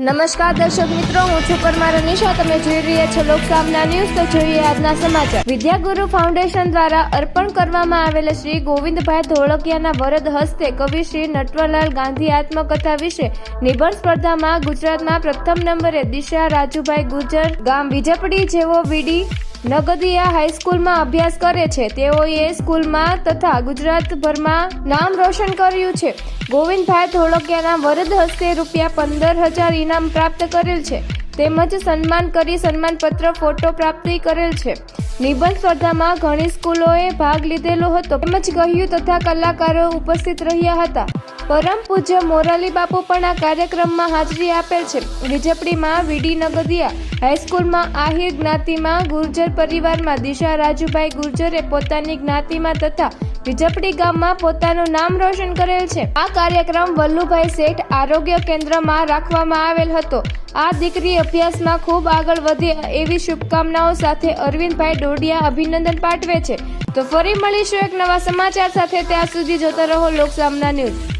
નમસ્કાર દર્શક મિત્રો, હું છું પરમાર અનિશા. તમે જોઈ રહ્યા છો લોકસામના ન્યૂઝ. તો જોઈએ આજના સમાચાર. વિદ્યાગુરુ ફાઉન્ડેશન દ્વારા અર્પણ કરવામાં આવેલા શ્રી ગોવિંદભાઈ ધોળકિયાના વરદ હસ્તે કવિ શ્રી નટવરલાલ ગાંધી આત્મકથા વિશે નિબંધ સ્પર્ધામાં ગુજરાતમાં પ્રથમ નંબરે દિશા રાજુભાઈ ગુજર ગામ વિજપડી જેવો વીડી નગદિયા હાઈસ્કૂલમાં અભ્યાસ કરે છે. તેઓએ સ્કૂલમાં તથા ગુજરાતભરમાં નામ રોશન કર્યું છે. ગોવિંદભાઈ ધોળકિયાના વરદ હસ્તે રૂપિયા પંદર હજાર ઇનામ પ્રાપ્ત કરેલ છે. તેમજ સન્માન કરી સન્માનપત્ર, ફોટો પ્રાપ્તિ કરેલ છે. નિબંધ સ્પર્ધામાં ઘણી સ્કૂલોએ ભાગ લીધેલો હતો. તેમજ કહ્યું તથા કલાકારો ઉપસ્થિત રહ્યા હતા. પરમ પૂજ્ય મોરાલી બાપુ પણ આ કાર્યક્રમમાં હાજરી આપેલ છે. વિજપડીમાં વીડી નગદિયા હાઈસ્કૂલમાં આહિર જ્ઞાતિમાં ગુર્જર પરિવારમાં દિશા રાજુભાઈ ગુર્જરે પોતાની જ્ઞાતિમાં તથા વિજપડી ગામમાં પોતાનું નામ રોશન કરેલ છે. આ કાર્યક્રમ વલ્લુભાઈ શેઠ આરોગ્ય કેન્દ્રમાં રાખવામાં આવેલ હતો. આ દીકરી અભ્યાસમાં ખૂબ આગળ વધે એવી શુભકામનાઓ સાથે અરવિંદભાઈ ડોડિયા અભિનંદન પાઠવે છે. તો ફરી મળીશું એક નવા સમાચાર સાથે. ત્યાં સુધી જોતા રહો લોકસામના ન્યૂઝ.